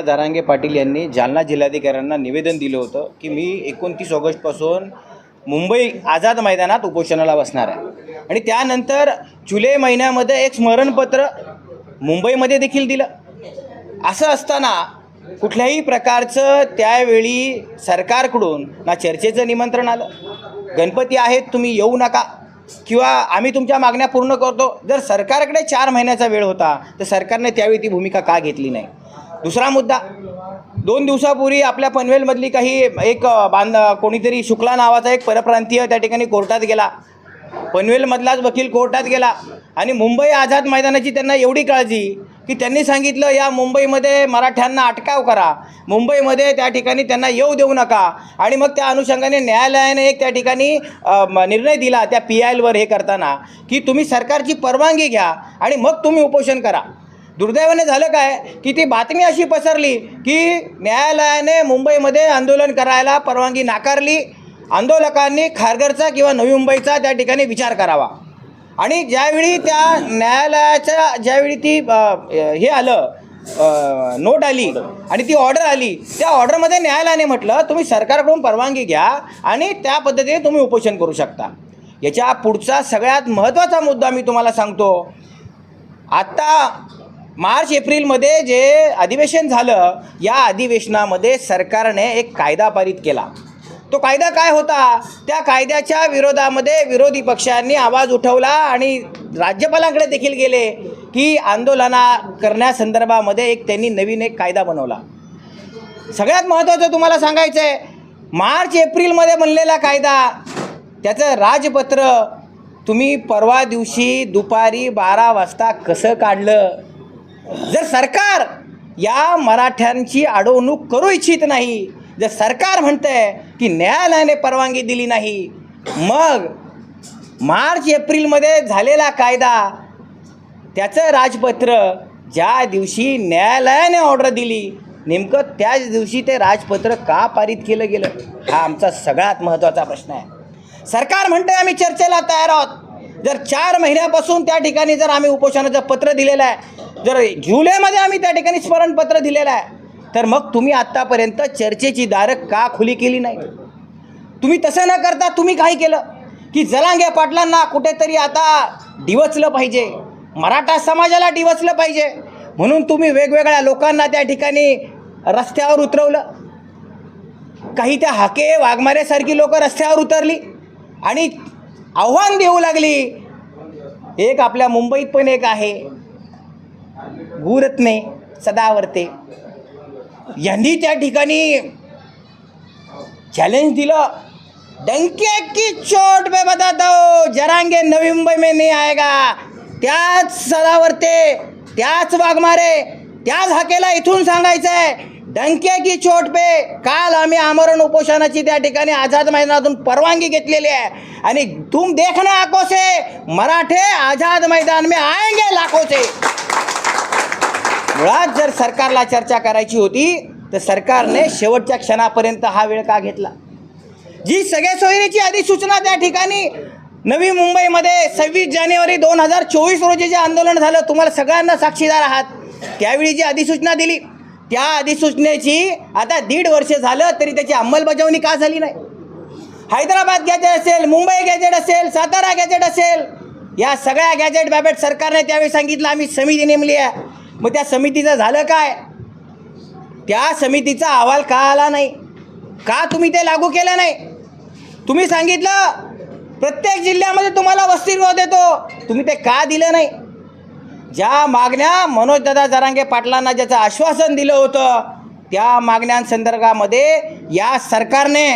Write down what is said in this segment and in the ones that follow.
जारांगे पाटील यांनी जालना जिल्हाधिकाऱ्यांना निवेदन दिलं होतं की मी एकोणतीस ऑगस्टपासून मुंबई आझाद मैदानात उपोषणाला बसणार आहे. आणि त्यानंतर जुलै महिन्यामध्ये एक स्मरणपत्र मुंबईमध्ये देखील दिलं. असं असताना कुठल्याही प्रकारचं त्यावेळी सरकारकडून ना चर्चेचं निमंत्रण आलं. गणपती आहेत तुम्ही येऊ नका. किंवा आम्ही तुमच्या मागण्या पूर्ण करतो. जर सरकारकडे चार महिन्याचा वेळ होता तर सरकारने त्यावेळी ती भूमिका का घेतली नाही? दुसरा मुद्दा. दोन दिवसापूर्वी आपल्या पनवेलमधली काही एक बांध कोणीतरी शुक्ला नावाचा एक परप्रांतीय त्या ठिकाणी कोर्टात गेला. पनवेलमधलाच वकील कोर्टात गेला. आणि मुंबई आझाद मैदानाची त्यांना एवढी काळजी की त्यांनी सांगितलं या मुंबईमध्ये मराठ्यांना अटकाव करा. मुंबईमध्ये त्या ठिकाणी त्यांना येऊ देऊ नका. आणि मग त्या अनुषंगाने न्यायालयाने एक त्या ठिकाणी निर्णय दिला त्या पी आय एलवर हे करताना की तुम्ही सरकारची परवानगी घ्या आणि मग तुम्ही उपोषण करा. दुर्दैवाने झालं काय? की ती बातमी अशी पसरली की न्यायालयाने मुंबईमध्ये आंदोलन करायला परवानगी नाकारली. आंदोलकांनी खारघरचा किंवा नवी मुंबईचा त्या ठिकाणी विचार करावा. आणि ज्यावेळी त्या न्यायालयाच्या ज्यावेळी ती हे आलं नोट आली आणि ती ऑर्डर आली त्या ऑर्डरमध्ये न्यायालयाने म्हटलं तुम्ही सरकारकडून परवानगी घ्या आणि त्या पद्धतीने तुम्ही उपोषण करू शकता. याच्या पुढचा सगळ्यात महत्त्वाचा मुद्दा मी तुम्हाला सांगतो. आत्ता मार्च एप्रिलमध्ये जे अधिवेशन झालं या अधिवेशनामध्ये सरकारने एक कायदा पारित केला. तो कायदा काय होता? त्या कायद्याच्या विरोधामध्ये विरोधी पक्षांनी आवाज उठवला आणि राज्यपालांकडे देखील गेले की आंदोलना करण्यासंदर्भामध्ये एक त्यांनी नवीन एक कायदा बनवला. सगळ्यात महत्त्वाचं तुम्हाला सांगायचं आहे मार्च एप्रिलमध्ये बनलेला कायदा त्याचं राजपत्र तुम्ही परवा दिवशी दुपारी बारा वाजता कसं काढलं? जर सरकार या मराठ्यांची अडवणूक करू इच्छित नाही जर सरकार म्हणतंय की न्यायालयाने परवानगी दिली नाही मग मार्च एप्रिलमध्ये झालेला कायदा त्याचं राजपत्र ज्या दिवशी न्यायालयाने ऑर्डर दिली नेमकं त्याच दिवशी ते राजपत्र का पारित केलं गेलं हा आमचा सगळ्यात महत्त्वाचा प्रश्न आहे. सरकार म्हणते आम्ही चर्चेला तयार आहोत. जर चार महिन्यापासून त्या ठिकाणी जर आम्ही उपोषणाचं पत्र दिलेलं आहे जर जुलैमध्ये आम्ही त्या ठिकाणी स्मरणपत्र दिलेलं आहे तर मग तुम्ही आत्तापर्यंत चर्चेची दारं का खुली केली नाही? तुम्ही तसं न करता तुम्ही काही केलं? की जलांगे पाटलांना कुठेतरी आता डिवचलं पाहिजे मराठा समाजाला डिवचलं पाहिजे म्हणून तुम्ही वेगवेगळ्या लोकांना त्या ठिकाणी रस्त्यावर उतरवलं. काही त्या हाके वाघमारेसारखी लोक रस्त्यावर उतरली आणि आव्हान देऊ लागली. एक आपल्या मुंबईत पण एक आहे. गुरत्ने सदावर्ते. यांनी त्या ठिकाणी चॅलेंज दिलं. डंके की चोट पे बताता हूं जरांगे नवी मुंबई में नाही आएगा. त्याच सदावर्ते त्याच वाघमारे त्याच हाकेला इथून सांगायचं आहे डंके की चोट पे काल आम्ही आमरण उपोषणाची त्या ठिकाणी आझाद मैदानातून परवानगी घेतलेली आहे. आणि तुम देखना आकोसे मराठे आझाद मैदान में आएंगे लाखोचे मुळात जर सरकारला चर्चा करायची होती तर सरकारने शेवटच्या क्षणापर्यंत हा वेळ का घेतला? जी सगळ्या सोयरीची अधिसूचना त्या ठिकाणी नवी मुंबईमध्ये सव्वीस जानेवारी दोन हजार चोवीस रोजी जे आंदोलन झालं तुम्हाला सगळ्यांना साक्षीदार आहात. त्यावेळी जी अधिसूचना दिली त्या अधिसूचनेची आता दीड वर्ष झालं तरी त्याची अंमलबजावणी का झाली नाही? हैदराबाद गॅजेट असेल मुंबई गॅजेट असेल सातारा गॅजेट असेल या सगळ्या गॅजेट बॅबेट सरकारने त्यावेळी सांगितलं आम्ही समिती नेमली आहे. मग त्या समितीचं झालं काय? त्या समितीचा अहवाल का आला नाही? का तुम्ही ते लागू केलं नाही? तुम्ही सांगितलं प्रत्येक जिल्ह्यामध्ये तुम्हाला वसतिगृह देतो. तुम्ही ते का दिलं नाही? ज्या मागण्या मनोजदादा जरांगे पाटलांना ज्याचं आश्वासन दिलं होतं त्या मागण्यांसंदर्भामध्ये या सरकारने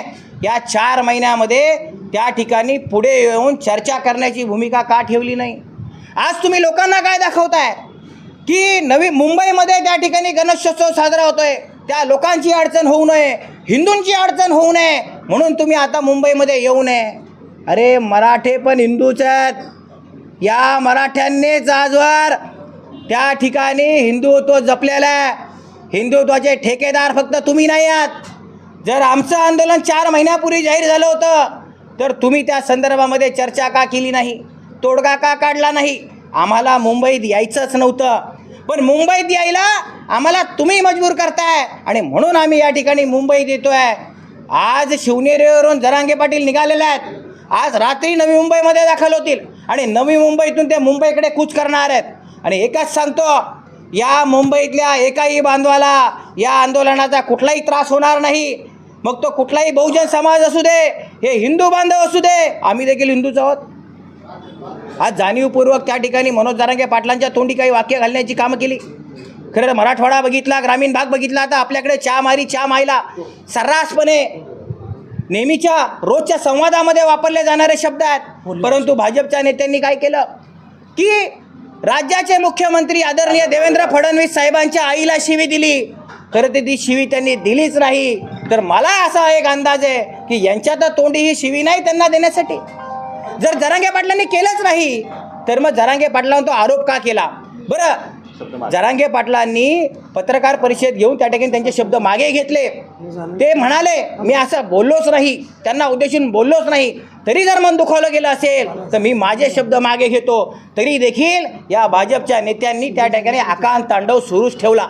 या चार महिन्यामध्ये त्या ठिकाणी पुढे येऊन चर्चा करण्याची भूमिका का ठेवली नाही? आज तुम्ही लोकांना काय दाखवताय? की नवी मुंबईमध्ये त्या ठिकाणी गणेशोत्सव साजरा होतोय. त्या लोकांची अडचण होऊ नये हिंदूंची अडचण होऊ नये म्हणून तुम्ही आता मुंबईमध्ये येऊ नये. अरे मराठे पण हिंदूच आहेत. या मराठ्यांनीच आजवर त्या ठिकाणी हिंदुत्व जपलेलं आहे. हिंदुत्वाचे ठेकेदार फक्त तुम्ही नाही आहात. जर आमचं आंदोलन चार महिन्यापूर्वी जाहीर झालं होतं तर तुम्ही त्या संदर्भामध्ये चर्चा का केली नाही? तोडगा का काढला नाही? आम्हाला मुंबईत यायचंच नव्हतं. पण मुंबईत यायला आम्हाला तुम्ही मजबूर करताय. आणि म्हणून आम्ही या ठिकाणी मुंबईत येतो आहे आज शिवनेरीवरून जरांगे पाटील निघालेले आहेत. आज रात्री नवी मुंबईमध्ये दाखल होतील. आणि नवी मुंबईतून ते मुंबईकडे कूच करणार आहेत. आणि एकच सांगतो या मुंबईतल्या एकाही बांधवाला या आंदोलनाचा कुठलाही त्रास होणार नाही. मग तो कुठलाही बहुजन समाज असू दे हे हिंदू बांधव असू दे आम्ही देखील हिंदूच आहोत. आज जाणीवपूर्वक त्या ठिकाणी मनोज जरांगे पाटलांच्या तोंडी काही वाक्य घालण्याची कामं केली. खरं तर मराठवाडा बघितला ग्रामीण भाग बघितला आता आपल्याकडे चहा मारी चहा मायला सर्रासपणे नेहमीच्या रोजच्या संवादामध्ये वापरले जाणारे शब्द आहेत. परंतु भाजपच्या नेत्यांनी काय केलं? की राज्याचे मुख्यमंत्री आदरणीय देवेंद्र फडणवीस साहेबांच्या आईला शिवी दिली. खरं तर ती शिवी त्यांनी दिलीच नाही. तर मला असा एक अंदाज आहे की यांच्या तर तोंडी ही शिवी नाही त्यांना देण्यासाठी. जर जरांगे पाटलांनी केलंच नाही तर मग जरांगे पाटलांवर तो आरोप का केला? बरं जरांगे पाटलांनी पत्रकार परिषद घेऊन त्या ठिकाणी त्यांचे शब्द मागे घेतले. ते म्हणाले मी असं बोललोच नाही त्यांना उद्देशून बोललोच नाही. तरी जर मन दुखावलं गेलं असेल तर मी माझे शब्द मागे घेतो. तरी देखील या भाजपच्या नेत्यांनी त्या ठिकाणी आकांत तांडव सुरूच ठेवला.